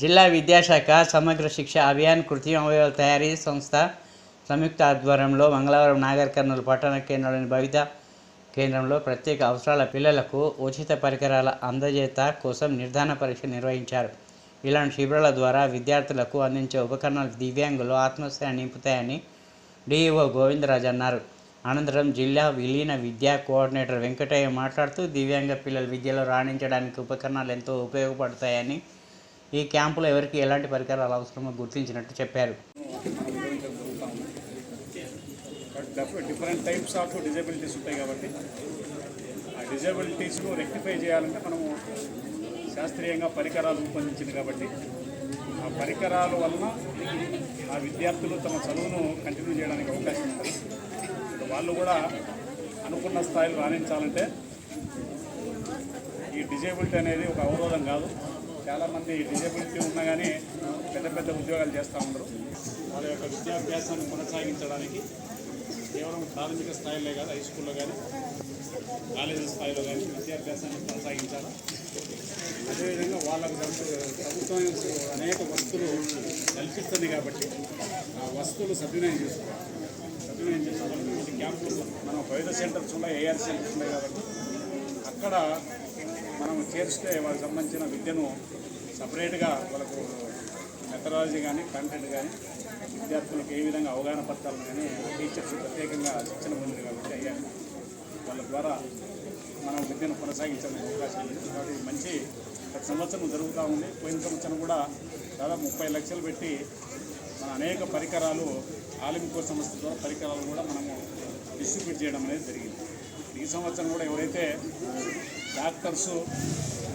జిల్లా విద్యాశాఖ సమగ్ర శిక్ష అభియాన్ కృత్రిమ అవయవాల తయారీ సంస్థ సంయుక్త ఆధ్వర్యంలో మంగళవారం నాగర్ కర్నూలు పట్టణ కేంద్రంలోని భవిత కేంద్రంలో ప్రత్యేక అవసరాల పిల్లలకు ఉచిత పరికరాల అందజేత కోసం నిర్ధారణ పరీక్ష నిర్వహించారు. ఇలాంటి శిబిరాల ద్వారా విద్యార్థులకు అందించే ఉపకరణాలు దివ్యాంగులు ఆత్మస్థైర్యం నింపుతాయని డిఈఓ గోవిందరాజ్ అన్నారు. అనంతరం జిల్లా విలీన విద్యా కోఆర్డినేటర్ వెంకటయ్య మాట్లాడుతూ దివ్యాంగ పిల్లలు విద్యలో రాణించడానికి ఉపకరణాలు ఎంతో ఉపయోగపడతాయని ఈ క్యాంపులో ఎవరికి ఎలాంటి పరికరాలు అవసరమో గుర్తించినట్టు చెప్పారు. డిఫరెంట్ టైప్స్ ఆఫ్ డిజబిలిటీస్ ఉంటాయి కాబట్టి ఆ డిజబిలిటీస్ను రెక్టిఫై చేయాలంటే మనము శాస్త్రీయంగా పరికరాలు రూపొందించింది కాబట్టి ఆ పరికరాల వలన ఆ విద్యార్థులు తమ చదువును కంటిన్యూ చేయడానికి అవకాశం ఉంటుంది వాళ్ళు కూడా అనుకున్న స్థాయిలో రాణించాలంటే ఈ డిజేబిలిటీ అనేది ఒక అవరోధం కాదు. చాలామంది డిజేబిలిటీ ఉన్నా కానీ పెద్ద పెద్ద ఉద్యోగాలు చేస్తూ ఉండరు. వాళ్ళ యొక్క విద్యాభ్యాసాన్ని కొనసాగించడానికి కేవలం ప్రాథమిక స్థాయిలో కాదు హై స్కూల్లో కానీ కాలేజీ స్థాయిలో కానీ విద్యాభ్యాసాన్ని కొనసాగించాలి? అదేవిధంగా వాళ్ళకు ప్రభుత్వం అనేక వస్తువులు కల్పిస్తుంది కాబట్టి ఆ వస్తువులు సద్వినియోగం చేసుకోవాలి. సద్వినియోగం చేసుకోవాలి క్యాంపులు మనం వైద్య సెంటర్స్ ఉన్నాయి ఏఆర్ సెంటర్స్ ఉన్నాయి కాబట్టి అక్కడ మనం చేరిస్తే వాళ్ళకి సంబంధించిన విద్యను సపరేట్గా వాళ్ళకు మెథడాలజీ కానీ కంటెంట్ కానీ విద్యార్థులకు ఏ విధంగా అవగాహన పత్రాలను కానీ టీచర్స్ ప్రత్యేకంగా శిక్షణ పొందిన కాబట్టి అయ్యారు. వాళ్ళ ద్వారా మనం విద్యను కొనసాగించడానికి అవకాశం ఉంది. కాబట్టి మంచి ప్రతి సంవత్సరం జరుగుతూ ఉంది. పోయిన సంవత్సరం కూడా దాదాపు ముప్పై లక్షలు పెట్టి మన అనేక పరికరాలు ఆలింకో సంస్థ ద్వారా పరికరాలు కూడా మనము డిస్ట్రిబ్యూట్ చేయడం అనేది జరిగింది. ఈ సంవత్సరం కూడా ఎవరైతే డాక్టర్స్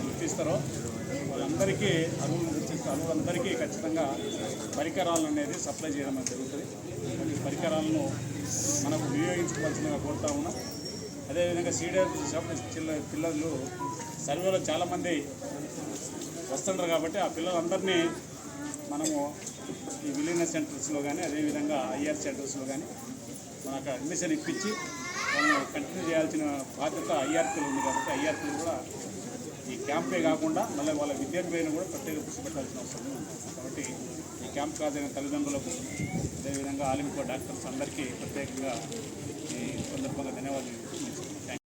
గుర్తిస్తారో వాళ్ళందరికీ అరువులు గుర్తిస్తారు అరువులందరికీ ఖచ్చితంగా పరికరాలు అనేది సప్లై చేయడం అనేది జరుగుతుంది. ఈ పరికరాలను మనకు వినియోగించుకోవాల్సిందిగా కోరుతా ఉన్నాం. అదేవిధంగా సీనియర్ చిల్ల పిల్లలు సర్వేలో చాలామంది వస్తుంటారు కాబట్టి ఆ పిల్లలందరినీ మనము ఈ విలీన సెంటర్స్లో కానీ అదేవిధంగా ఐఆర్ సెంటర్స్లో కానీ మనకు అడ్మిషన్ ఇప్పించి కంటిన్యూ చేయాల్సిన బాధ్యత ఐఆర్పీలు ఉంది కాబట్టి ఐఆర్పీలు కూడా ఈ క్యాంపే కాకుండా మళ్ళీ వాళ్ళ విద్యార్థులైన కూడా ప్రత్యేక దృష్టి పెట్టాల్సిన అవసరం కాబట్టి ఈ క్యాంప్ కాదైన తల్లిదండ్రులకు అదేవిధంగా ఆలింపు డాక్టర్స్ అందరికీ ప్రత్యేకంగా ఈ సందర్భంగా ధన్యవాదాలు